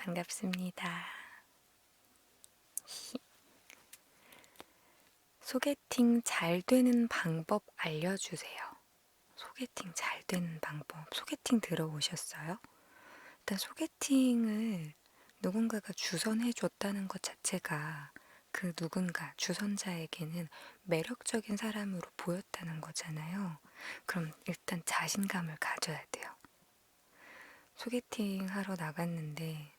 반갑습니다. 소개팅 잘 되는 방법 알려주세요. 소개팅 잘 되는 방법. 소개팅 들어보셨어요? 일단 소개팅을 누군가가 주선해 줬다는 것 자체가 그 누군가 주선자에게는 매력적인 사람으로 보였다는 거잖아요. 그럼 일단 자신감을 가져야 돼요. 소개팅 하러 나갔는데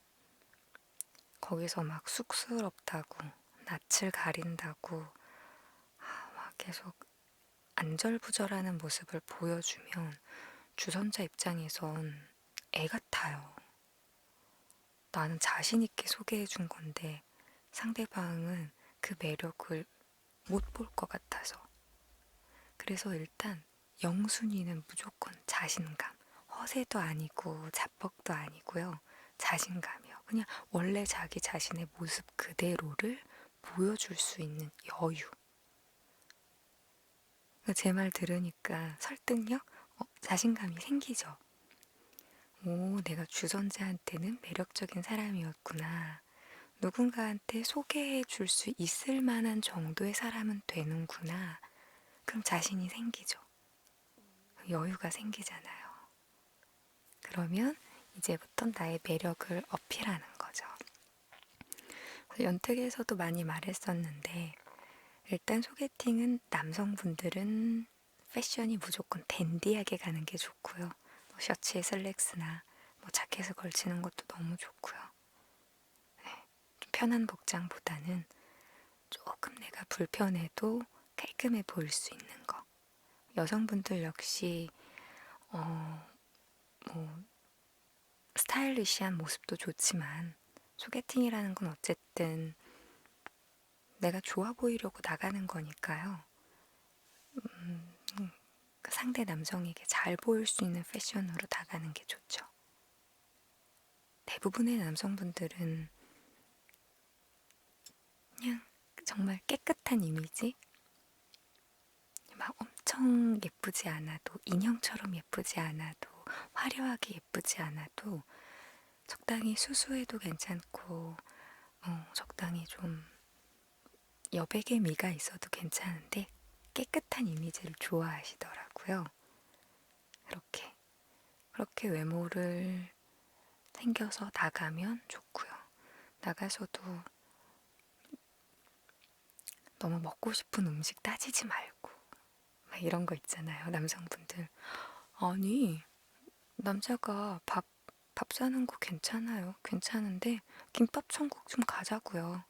거기서 막 쑥스럽다고 낯을 가린다고 아, 막 계속 안절부절하는 모습을 보여주면 주선자 입장에선 애 같아요. 나는 자신 있게 소개해 준 건데 상대방은 그 매력을 못 볼 것 같아서. 그래서 일단 영순이는 무조건 자신감. 허세도 아니고 자뻑도 아니고요. 자신감이요. 그냥 원래 자기 자신의 모습 그대로를 보여줄 수 있는 여유. 제 말 들으니까 설득력? 어, 자신감이 생기죠. 오, 내가 주선자한테는 매력적인 사람이었구나. 누군가한테 소개해 줄 수 있을 만한 정도의 사람은 되는구나. 그럼 자신이 생기죠. 여유가 생기잖아요. 그러면 이제부터 나의 매력을 어필하는 거죠. 연특에서도 많이 말했었는데, 일단 소개팅은 남성분들은 패션이 무조건 댄디하게 가는 게 좋고요. 뭐 셔츠에 슬랙스나 뭐 자켓을 걸치는 것도 너무 좋고요. 네, 좀 편한 복장보다는 조금 내가 불편해도 깔끔해 보일 수 있는 거. 여성분들 역시 어, 뭐 스타일리시한 모습도 좋지만 소개팅이라는 건 어쨌든 내가 좋아 보이려고 나가는 거니까요. 음, 그 상대 남성에게 잘 보일 수 있는 패션으로 나가는 게 좋죠. 대부분의 남성분들은 그냥 정말 깨끗한 이미지? 막 엄청 예쁘지 않아도, 인형처럼 예쁘지 않아도, 화려하게 예쁘지 않아도, 적당히 수수해도 괜찮고, 어, 적당히 좀 여백의 미가 있어도 괜찮은데, 깨끗한 이미지를 좋아하시더라고요. 그렇게. 그렇게 외모를 생겨서 나가면 좋고요. 나가서도 너무 먹고 싶은 음식 따지지 말고 막 이런 거 있잖아요. 남성분들. 아니, 남자가 밥, 밥 사는 거 괜찮아요. 괜찮은데 김밥 천국 좀 가자고요.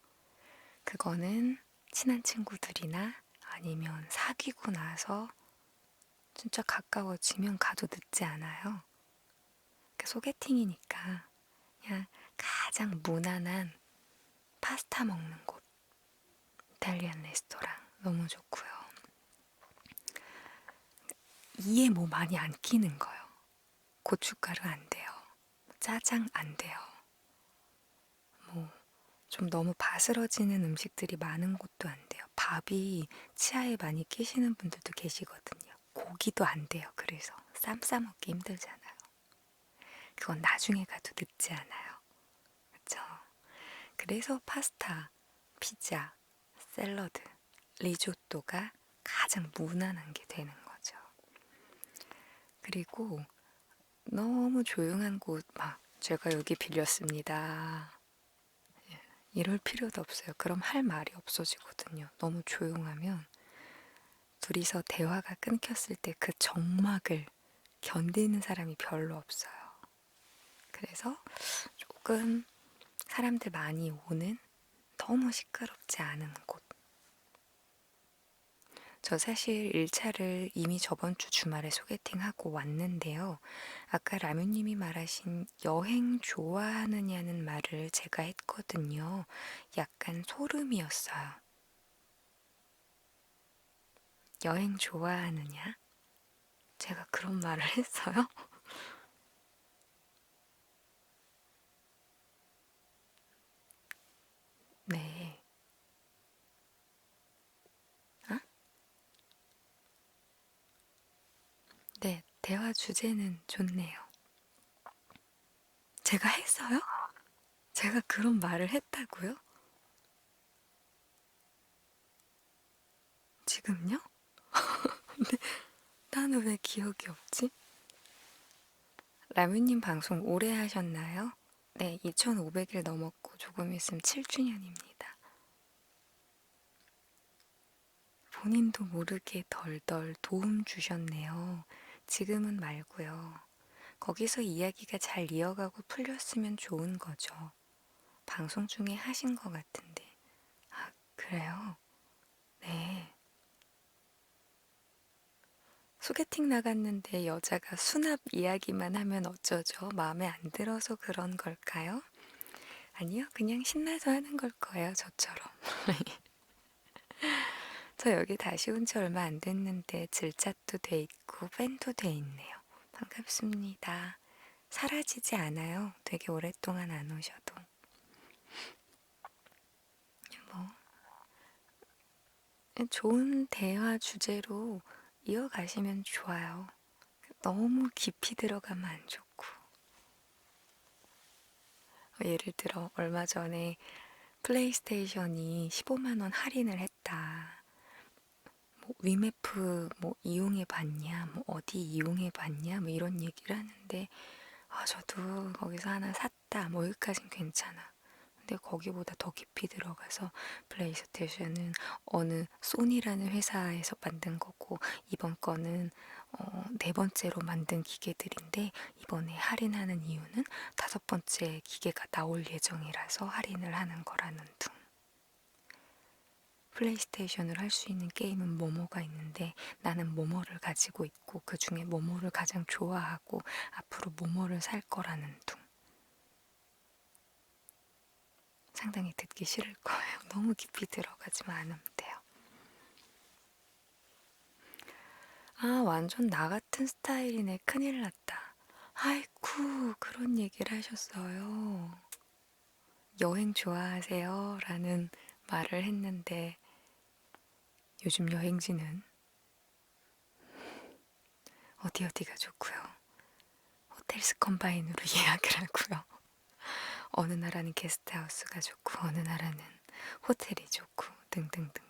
그거는 친한 친구들이나 아니면 사귀고 나서 진짜 가까워지면 가도 늦지 않아요. 그 소개팅이니까 그냥 가장 무난한 파스타 먹는 곳. 이탈리안 레스토랑 너무 좋고요. 이에 뭐 많이 안 끼는 거요. 고춧가루 안 돼요. 짜장 안 돼요. 뭐 좀 너무 바스러지는 음식들이 많은 곳도 안 돼요. 밥이 치아에 많이 끼시는 분들도 계시거든요. 고기도 안 돼요. 그래서 쌈 싸먹기 힘들잖아요. 그건 나중에 가도 늦지 않아요. 그쵸? 그래서 파스타, 피자, 샐러드, 리조또가 가장 무난한 게 되는 거죠. 그리고 너무 조용한 곳, 막, 제가 여기 빌렸습니다. 예, 이럴 필요도 없어요. 그럼 할 말이 없어지거든요. 너무 조용하면 둘이서 대화가 끊겼을 때 그 정막을 견디는 사람이 별로 없어요. 그래서 조금 사람들 많이 오는 너무 시끄럽지 않은 곳. 저 사실 1차를 이미 저번 주 주말에 소개팅하고 왔는데요. 아까 라면님이 말하신 여행 좋아하느냐는 말을 제가 했거든요. 약간 소름이었어요. 여행 좋아하느냐? 제가 그런 말을 했어요? 네. 어? 네, 대화 주제는 좋네요. 제가 했어요? 제가 그런 말을 했다고요? 지금요? 근데 나는 왜 기억이 없지? 라면님 방송 오래 하셨나요? 네, 2,500일 넘었고 조금 있으면 7주년입니다. 본인도 모르게 덜덜 도움 주셨네요. 지금은 말고요. 거기서 이야기가 잘 이어가고 풀렸으면 좋은 거죠. 방송 중에 하신 것 같은데. 아, 그래요? 네. 소개팅 나갔는데 여자가 수납 이야기만 하면 어쩌죠? 마음에 안 들어서 그런 걸까요? 아니요, 그냥 신나서 하는 걸 거예요, 저처럼. 저 여기 다시 온 지 얼마 안 됐는데 질잣도 돼 있고 팬도 돼 있네요. 반갑습니다. 사라지지 않아요. 되게 오랫동안 안 오셔도. 뭐, 좋은 대화 주제로 이어가시면 좋아요. 너무 깊이 들어가면 안 좋고. 예를 들어, 얼마 전에 플레이스테이션이 15만 원 할인을 했다. 뭐 위메프 뭐 이용해 봤냐, 뭐 어디 이용해 봤냐, 뭐 이런 얘기를 하는데, 아, 저도 거기서 하나 샀다. 뭐 여기까진 괜찮아. 근데 거기보다 더 깊이 들어가서 플레이스테이션은 어느 소니라는 회사에서 만든 거고 이번 거는 어, 네 번째로 만든 기계들인데 이번에 할인하는 이유는 다섯 번째 기계가 나올 예정이라서 할인을 하는 거라는 둥. 플레이스테이션을 할수 있는 게임은 뭐뭐가 있는데 나는 뭐뭐를 가지고 있고 그 중에 뭐뭐를 가장 좋아하고 앞으로 뭐뭐를 살 거라는 둥. 상당히 듣기 싫을 거예요. 너무 깊이 들어가지만 않으면 돼요. 아, 완전 나 같은 스타일이네. 큰일 났다. 아이쿠, 그런 얘기를 하셨어요. 여행 좋아하세요? 라는 말을 했는데, 요즘 여행지는 어디 어디가 좋고요. 호텔스 컴바인으로 예약을 하고요. 어느 나라는 게스트하우스가 좋고 어느 나라는 호텔이 좋고 등등등등.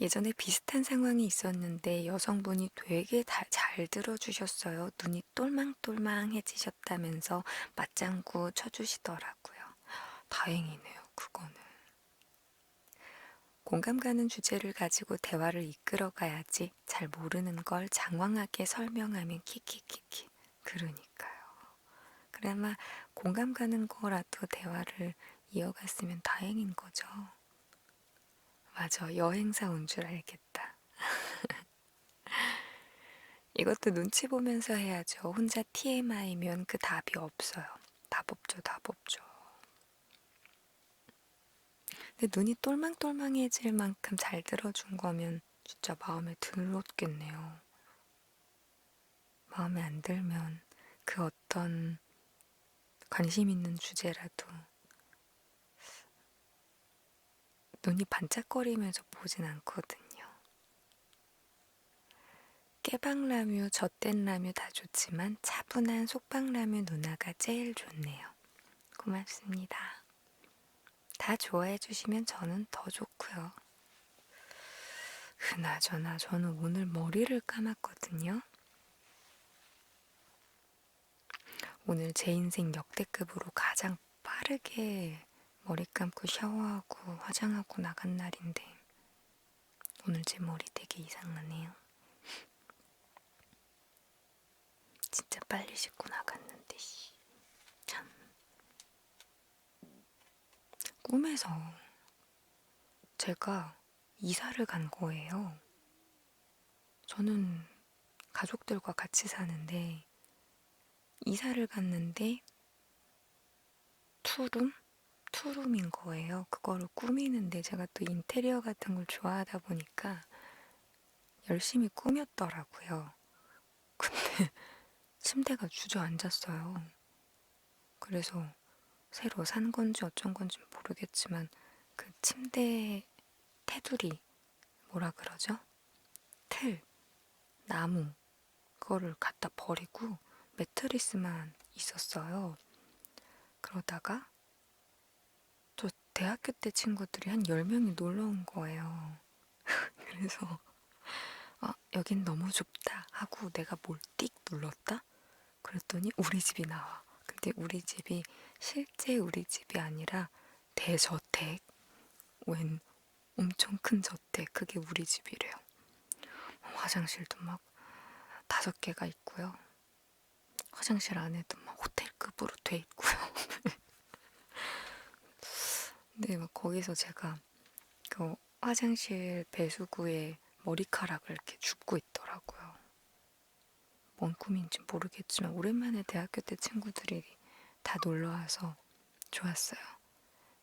예전에 비슷한 상황이 있었는데 여성분이 되게 다, 잘 들어주셨어요. 눈이 똘망똘망해지셨다면서 맞장구 쳐주시더라고요. 다행이네요, 그거는. 공감 가는 주제를 가지고 대화를 이끌어 가야지 잘 모르는 걸 장황하게 설명하면 키키키키. 그러니까요. 그래 아마 공감 가는 거라도 대화를 이어갔으면 다행인 거죠. 맞아. 여행사 온 줄 알겠다. 이것도 눈치 보면서 해야죠. 혼자 TMI면 그 답이 없어요. 답 없죠, 답 없죠. 근데 눈이 똘망똘망해질 만큼 잘 들어준 거면 진짜 마음에 들었겠네요. 마음에 안 들면 그 어떤 관심 있는 주제라도 눈이 반짝거리면서 보진 않거든요. 깨방라뮤, 젖된 라뮤 다 좋지만 차분한 속방라뮤 누나가 제일 좋네요. 고맙습니다. 다 좋아해 주시면 저는 더 좋고요. 그나저나 저는 오늘 머리를 감았거든요. 오늘 제 인생 역대급으로 가장 빠르게 머리 감고 샤워하고 화장하고 나간 날인데 오늘 제 머리 되게 이상하네요. 진짜 빨리 씻고 나갔는데 참 꿈에서 제가 이사를 간 거예요. 저는 가족들과 같이 사는데 이사를 갔는데 투룸? 투룸인 거예요. 그거를 꾸미는데 제가 또 인테리어 같은 걸 좋아하다 보니까 열심히 꾸몄더라고요. 근데 침대가 주저앉았어요. 그래서 새로 산 건지 어쩐 건지 모르겠지만 그 침대 테두리 뭐라 그러죠? 틀, 나무 그거를 갖다 버리고 매트리스만 있었어요. 그러다가 저 대학교 때 친구들이 한 10명이 놀러 온 거예요. 그래서 아, 여긴 너무 좁다 하고 내가 뭘 띡 눌렀다? 그랬더니 우리 집이 나와. 근데 우리 집이 실제 우리 집이 아니라 대저택. 웬 엄청 큰 저택. 그게 우리 집이래요. 화장실도 막 다섯 개가 있고요. 화장실 안에도 막 호텔급으로 돼 있고요. 근데 막 거기서 제가 그 화장실 배수구에 머리카락을 이렇게 줍고 있더라고요. 뭔 꿈인지 모르겠지만 오랜만에 대학교 때 친구들이 다 놀러 와서 좋았어요.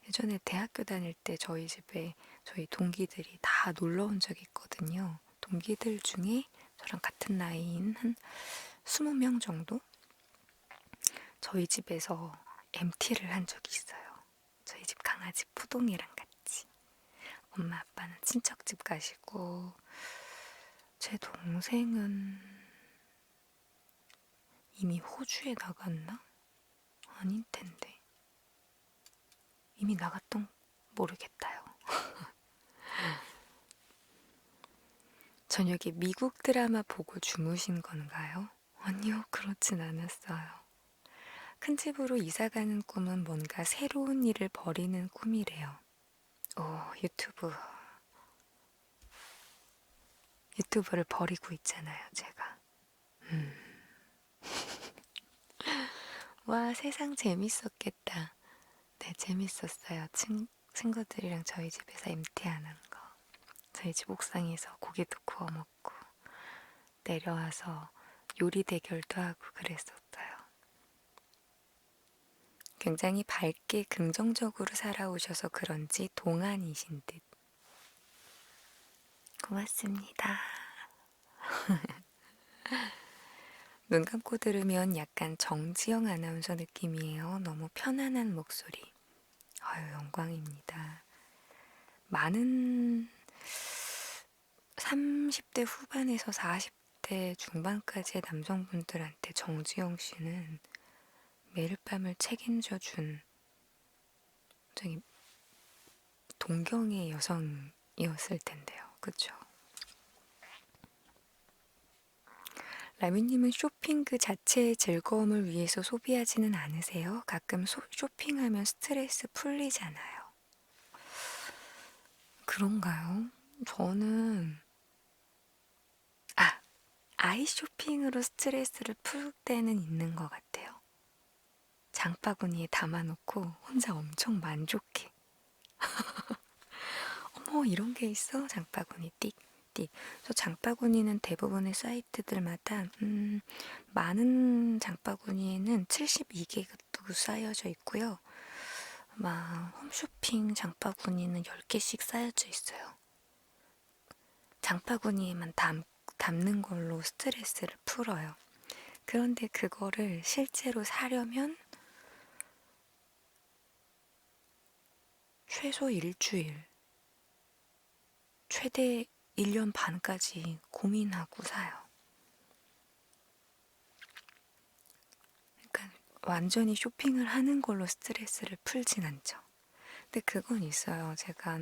예전에 대학교 다닐 때 저희 집에 저희 동기들이 다 놀러 온 적이 있거든요. 동기들 중에 저랑 같은 나이인 한 20명 정도? 저희 집에서 MT를 한 적이 있어요. 저희 집 강아지 푸동이랑 같이. 엄마 아빠는 친척집 가시고 제 동생은 이미 호주에 나갔나? 아닐 텐데. 이미 나갔던 모르겠다요. 저녁에 미국 드라마 보고 주무신 건가요? 아니요, 그렇진 않았어요. 큰 집으로 이사 가는 꿈은 뭔가 새로운 일을 벌이는 꿈이래요. 오, 유튜브. 유튜브를 버리고 있잖아요, 제가. 음. 와, 세상 재밌었겠다. 네, 재밌었어요. 친, 친구들이랑 저희 집에서 MT하는 거. 저희 집 옥상에서 고기도 구워 먹고, 내려와서 요리 대결도 하고 그랬었어요. 굉장히 밝게 긍정적으로 살아오셔서 그런지 동안이신 듯. 고맙습니다. 눈 감고 들으면 약간 정지영 아나운서 느낌이에요. 너무 편안한 목소리. 아유, 영광입니다. 많은 30대 후반에서 40대 중반까지의 남성분들한테 정지영 씨는 매일 밤을 책임져 준 굉장히 동경의 여성이었을 텐데요. 그쵸? 라미님은 쇼핑 그 자체의 즐거움을 위해서 소비하지는 않으세요? 가끔 소, 쇼핑하면 스트레스 풀리잖아요. 그런가요? 저는 아 아이 쇼핑으로 스트레스를 풀 때는 있는 것 같아요. 장바구니에 담아놓고 혼자 엄청 만족해. 어머 이런 게 있어 장바구니 띡 띡. 저 장바구니는 대부분의 사이트들마다 음, 많은 장바구니에는 72개도 쌓여져 있고요. 막 홈쇼핑 장바구니는 10개씩 쌓여져 있어요. 장바구니에만 담, 담는 걸로 스트레스를 풀어요. 그런데 그거를 실제로 사려면 최소 일주일, 최대 1년 반까지 고민하고 사요. 그러니까 완전히 쇼핑을 하는 걸로 스트레스를 풀진 않죠. 근데 그건 있어요. 제가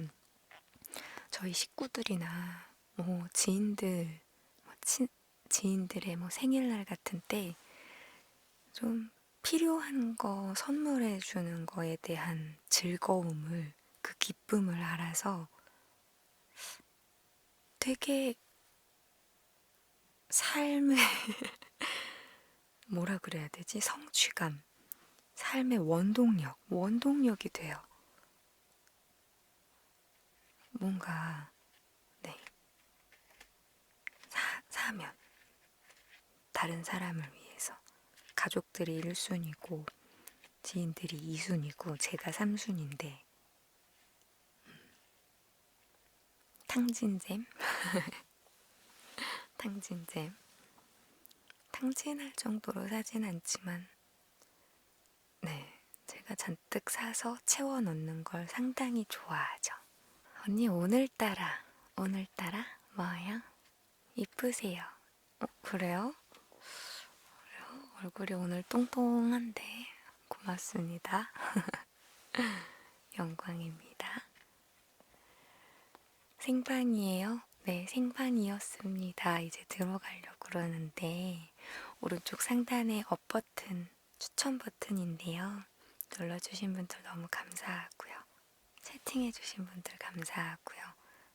저희 식구들이나 뭐 지인들, 뭐 친, 지인들의 뭐 생일날 같은 때 좀 필요한 거 선물해 주는 거에 대한 즐거움을 그 기쁨을 알아서 되게 삶의 뭐라 그래야 되지? 성취감, 삶의 원동력, 원동력이 돼요. 뭔가 네 사, 사면 다른 사람을 위해서 가족들이 1순위고 지인들이 2순위고 제가 3순위인데 탕진잼 탕진잼 탕진할 정도로 사진 않지만 네 제가 잔뜩 사서 채워 넣는 걸 상당히 좋아하죠 언니 오늘따라 오늘따라 뭐요? 이쁘세요 어? 그래요? 얼굴이 오늘 똥똥한데 고맙습니다. 영광입니다. 생방이에요? 네, 생방이었습니다. 이제 들어가려고 그러는데 오른쪽 상단에 업 버튼, 추천 버튼인데요. 눌러주신 분들 너무 감사하고요. 채팅해주신 분들 감사하고요.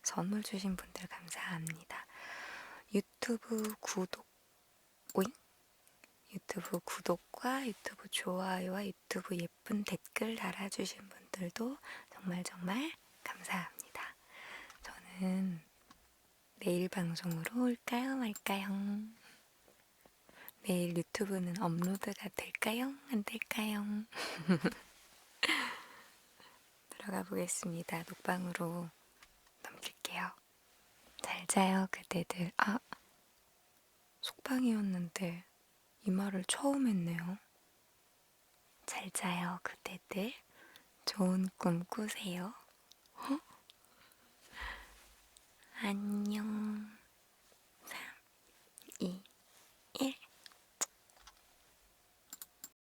선물 주신 분들 감사합니다. 유튜브 구독, 오잉? 유튜브 구독과 유튜브 좋아요와 유튜브 예쁜 댓글 달아주신 분들도 정말 정말 감사합니다. 저는 내일 방송으로 올까요 말까요? 내일 유튜브는 업로드가 될까요? 안 될까요? 들어가 보겠습니다. 녹방으로 넘길게요. 잘 자요, 그대들. 아, 속방이었는데 이 말을 처음 했네요. 잘 자요, 그대들. 좋은 꿈 꾸세요. 안녕. 3, 2,